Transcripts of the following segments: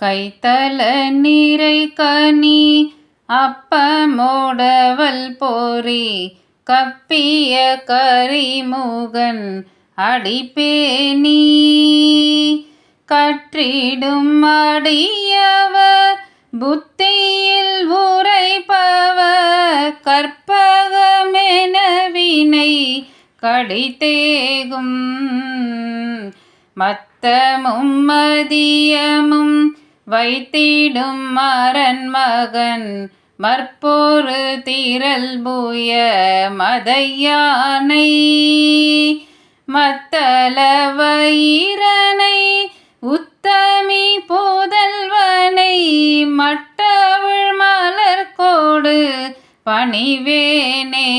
கைத்தல நீரை கனி அப்பமோடவல் போரி கப்பிய கரிமுகன் அடிப்பேனி. கற்றிடும் அடியவர் புத்தியில் உரைப்பவர் கற்பகமெனவினை கடித்தேகும். மத்தமும் மதியமும் வைத்திடும் மரன் மகன் மற்போரு தீரல் பூய மதையானை. மத்தள வயிரனை உத்தமி போதல்வனை மட்டவிழ் மலர்கோடு பணிவேனே.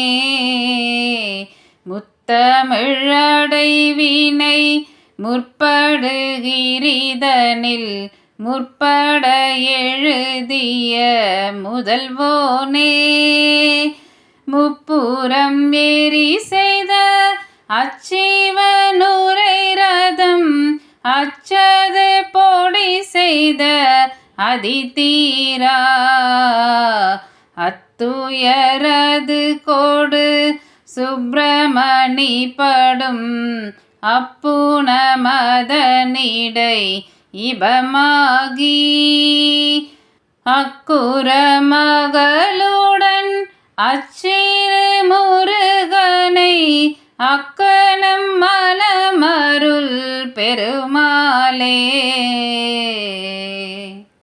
முத்தமிழடைவினை முற்படுகிரிதனில் முற்பட எழுதிய முதல்வோனே முப்புறம் ஏறி செய்த அச்சீவனுரை ரதம் அச்சது போடி செய்த அதிதீரா. அத்துயரது கோடு சுப்பிரமணி படும் அப்புன மதனிடை இபமாகி அக்குற மகளுடன் அச்சிறு முருகனை அக்கணம் மலமருள் பெருமாளே.